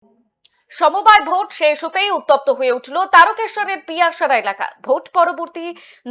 Thank you. সমবায় vote শেষ হতেই উত্তপ্ত হয়ে উঠল তারকেশ্বরের পিয়ারসারা এলাকা। ভোট পরবর্তী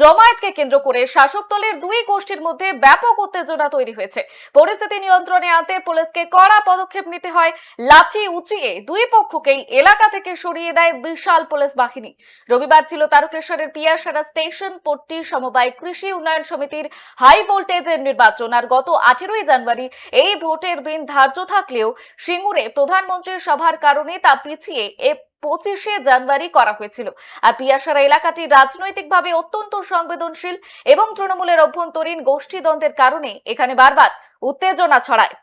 জমায়েতকে কেন্দ্র করে শাসক দলের দুই গোষ্ঠীর মধ্যে ব্যাপক উত্তেজনা তৈরি হয়েছে। পরিস্থিতি নিয়ন্ত্রণে আনতে পুলিশকে কড়া পদক্ষেপ নিতে হয়। লাঠি উঁচিয়ে দুই পক্ষকেই এলাকা থেকে সরিয়ে দেয় বিশাল পুলিশ বাহিনী। রবিবার ছিল তারকেশ্বরের পিয়ারসারা স্টেশন পট্টি সমবায় কৃষি উন্নয়ন সমিতির হাই ভোল্টেজের নির্বাচন আর গত আঠেরোই জানুয়ারি এই ভোটের দিন ধার্য থাকলেও সিঙ্গুরে প্রধানমন্ত্রীর সভার কারণে তা পিছিয়ে এ পঁচিশে জানুয়ারি করা হয়েছিল। আর পিয়াসারা এলাকাটি রাজনৈতিকভাবে অত্যন্ত সংবেদনশীল এবং তৃণমূলের অভ্যন্তরীণ গোষ্ঠীদ্বন্দ্বের কারণে এখানে বারবার উত্তেজনা ছড়ায়।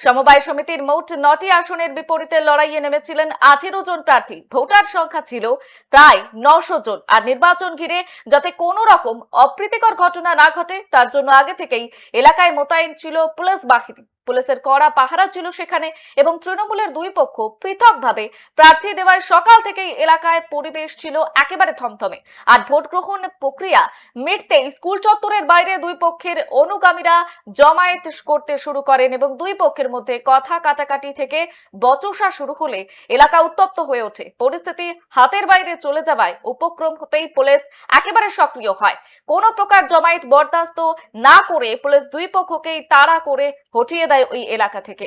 সমবায় সমিতির মোট নটি আসনের বিপরীতে লড়াইয়ে নেমেছিলেন আঠেরো জন প্রার্থী। ভোটার সংখ্যা ছিল প্রায় নশো জন। আর নির্বাচন ঘিরে যাতে কোনো রকম অপ্রীতিকর ঘটনা না ঘটে, তার জন্য আগে থেকেই এলাকায় মোতায়েন ছিল পুলিশ বাহিনী। পুলিশের কড়া পাহারা ছিল সেখানে এবং তৃণমূলের দুই পক্ষ পৃথকভাবে প্রার্থী দেওয়ায় সকাল থেকেই এলাকায় পরিবেশ ছিল একেবারে থমথমে। আর ভোট গ্রহণ প্রক্রিয়া মিটতেই স্কুল চত্বরের বাইরে দুই পক্ষের অনুগামীরা জমায়েত করতে শুরু করেন এবং দুই পক্ষের মধ্যে কথা কাটাকাটি থেকে বচসা শুরু হলে এলাকা উত্তপ্ত হয়ে ওঠে। পরিস্থিতি হাতের বাইরে চলে যাওয়ায় উপক্রম হতেই পুলিশ একেবারে সক্রিয় হয়। কোনো প্রকার জমায়েত বরদাস্ত না করে পুলিশ দুই পক্ষকেই তাড়া করে হটিয়ে যায় ওই এলাকা থেকে